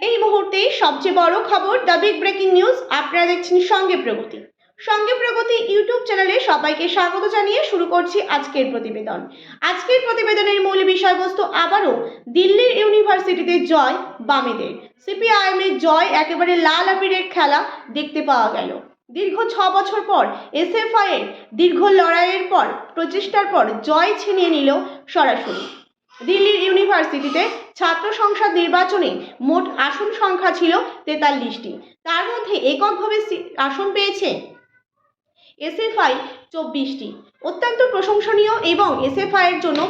এই মুহূর্তে সবচেয়ে বড় খবর দ্য বিগ ব্রেকিং নিউজ আপনারা দেখছেন সঙ্গে প্রগতি। সঙ্গে প্রগতি ইউটিউব চ্যানেলে সবাইকে স্বাগত জানিয়ে শুরু করছি আজকের প্রতিবেদন। আজকের প্রতিবেদনের মূল বিষয়বস্তু আবারও দিল্লির ইউনিভার্সিটিতে জয় বামেদের। সিপিআইএম এর জয় একেবারে লাল আবিরের খেলা দেখতে পাওয়া গেল। দীর্ঘ ছ বছর পর এসএফআই এর দীর্ঘ লড়াইয়ের পর প্রচেষ্টার পর জয় ছিনিয়ে নিল সরাসরি। দিল্লির ইউনিভার্সিটিতে ছাত্র সংসদ নির্বাচনে মোট আসন সংখ্যা ছিল তেতাল্লিশটি। তার মধ্যে এককভাবে আসন পেয়েছে এসএফআই চব্বিশটি। অত্যন্ত প্রশংসনীয় এবং এসএফআই এর জন্য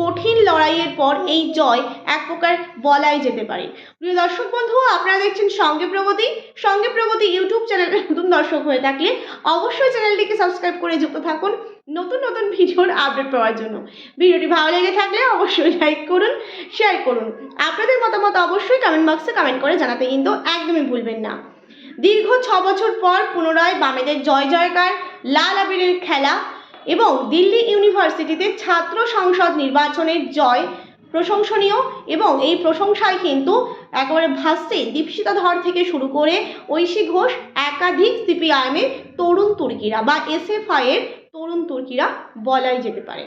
কঠিন লড়াইয়ের পর এই জয় এক প্রকার বলাই যেতে পারে। প্রিয় দর্শক বন্ধু, আপনারা দেখছেন সঙ্গে প্রগতি। সঙ্গে প্রগতি ইউটিউব চ্যানেলের নতুন দর্শক হয়ে থাকলে অবশ্যই চ্যানেলটিকে সাবস্ক্রাইব করে যুক্ত থাকুন। নতুন নতুন ভিডিওর আপডেট পাওয়ার জন্য। ভিডিওটি ভালো লেগে থাকলে অবশ্যই লাইক করুন শেয়ার করুন। আপনাদের মতামত অবশ্যই কমেন্ট বক্সে কমেন্ট করে জানাতে কিন্তু একদমই ভুলবেন না। দীর্ঘ ছ বছর পর পুনরায় বামেদের জয় জয়কার, লাল আবিরের খেলা এবং দিল্লি ইউনিভার্সিটিতে ছাত্র সংসদ নির্বাচনের জয় প্রশংসনীয় এবং এই প্রশংসায় কিন্তু একেবারে ভাসছে দীপশিতা ধর থেকে শুরু করে ঐশী ঘোষ, একাধিক সিপিআইএমের তরুণ তুর্কিরা বা এসএফআই এর তরুণ তুর্কিরা বলাই যেতে পারে।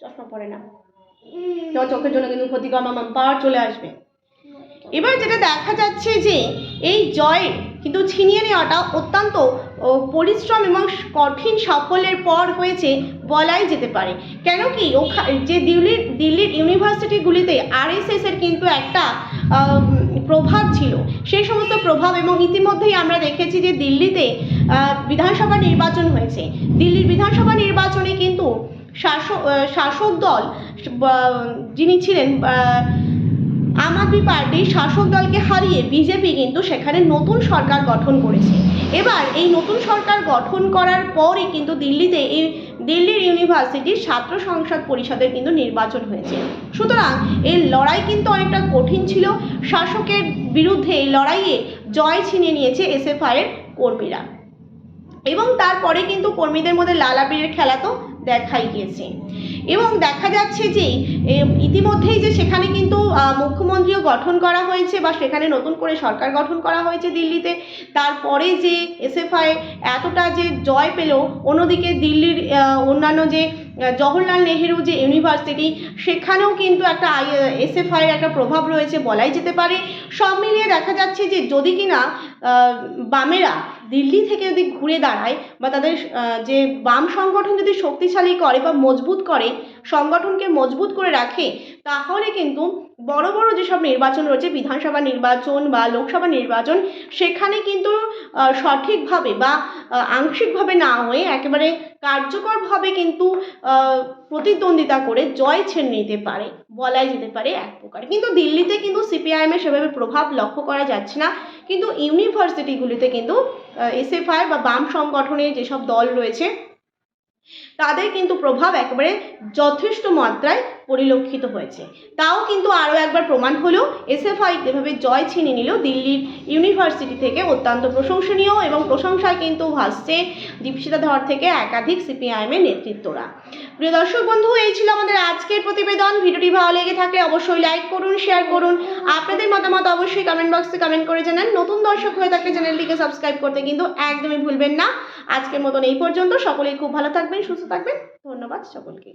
চশমা পরে না। চোখের জন্য কিন্তু ক্ষতিকর মামা পাওয়ার চলে আসবে। এবার যেটা দেখা যাচ্ছে যে, এই জয়ের কিন্তু ছিনিয়ে নেওয়াটা অত্যন্ত পরিশ্রম এবং কঠিন সাফল্যের পর হয়েছে বলাই যেতে পারে। কেন কি, ওখা, যে দিল্লির দিল্লির ইউনিভার্সিটিগুলিতে আরএসএস এর কিন্তু একটা প্রভাব ছিল। সেই সমস্ত প্রভাব এবং ইতিমধ্যেই আমরা দেখেছি যে দিল্লিতে বিধানসভা নির্বাচন হয়েছে। দিল্লির বিধানসভা নির্বাচনে কিন্তু শাসক শাসক দল যিনি ছিলেন আম আদমি পার্টি শাসক দলকে হারিয়ে বিজেপি কিন্তু সেখানে নতুন সরকার গঠন করেছে। এবার এই নতুন সরকার গঠন করার পরই কিন্তু দিল্লিতে এই দিল্লির ইউনিভার্সিটির ছাত্র সংসদ পরিষদের কিন্তু নির্বাচন হয়েছে। সুতরাং এই লড়াই কিন্তু অনেকটা কঠিন ছিল। শাসকের বিরুদ্ধে এই লড়াইয়ে জয় ছিনিয়ে নিয়েছে এসএফআই এর কর্মীরা। এবং তারপরে কিন্তু কর্মীদের মধ্যে লাল খেলা তো দেখাই গিয়েছে। এবং দেখা যাচ্ছে যে ইতিমধ্যেই যে সেখানে কিন্তু মুখ্যমন্ত্রীও গঠন করা হয়েছে বা সেখানে নতুন করে সরকার গঠন করা হয়েছে দিল্লিতে। তারপরে যে এসএফআই এতটা যে জয় পেল, অন্যদিকে দিল্লির অন্যান্য যে জওহরলাল নেহেরু যে ইউনিভার্সিটি, সেখানেও কিন্তু একটা আই এসএফআই এর একটা প্রভাব রয়েছে বলাই যেতে পারে। সব মিলিয়ে দেখা যাচ্ছে যে যদি কিনা বামেরা দিল্লি থেকে যদি ঘুরে দাঁড়ায় বা তাদের যে বাম সংগঠন যদি শক্তিশালী করে বা মজবুত করে, সংগঠনকে মজবুত করে রাখে তাহলে কিন্তু বড় বড় যেসব নির্বাচন রয়েছে, বিধানসভা নির্বাচন বা লোকসভা নির্বাচন, সেখানে কিন্তু সঠিকভাবে বা আংশিকভাবে না হয়ে একেবারে কার্যকরভাবে কিন্তু প্রতিদ্বন্দ্বিতা করে জয় ছেড়ে নিতে পারে, বলাই যেতে পারে এক প্রকার। কিন্তু দিল্লিতে কিন্তু সিপিআইএমের সেভাবে প্রভাব লক্ষ্য করা যাচ্ছে না। কিন্তু ইউনিভার্সিটিগুলিতে কিন্তু এসএফআই বা বাম সংগঠনের যেসব দল রয়েছে, তাদের কিন্তু প্রভাব একেবারে যথেষ্ট মাত্রায় পরিলক্ষিত হয়েছে। তাও কিন্তু আরও একবার প্রমাণ হলো, এসএফআই যেভাবে জয় ছিনিয়ে নিল দিল্লির ইউনিভার্সিটি থেকে অত্যন্ত প্রশংসনীয় এবং প্রশংসায় কিন্তু ভাসছে দীপশিতা ধর থেকে একাধিক সিপিআইএমের নেতৃত্বরা। প্রিয় দর্শক বন্ধু, এই ছিল আমাদের আজকের প্রতিবেদন। ভিডিওটি ভালো লেগে থাকলে অবশ্যই লাইক করুন, শেয়ার করুন। আপনাদের মতামত অবশ্যই কমেন্ট বক্সে কমেন্ট করে জানান। নতুন দর্শক হয়ে থাকলে চ্যানেলটিকে সাবস্ক্রাইব করতে কিন্তু একদমই ভুলবেন না। আজকের মতন এই পর্যন্ত। সকলেই খুব ভালো থাকবেন, সুস্থ থাকবেন। ধন্যবাদ সকলকে।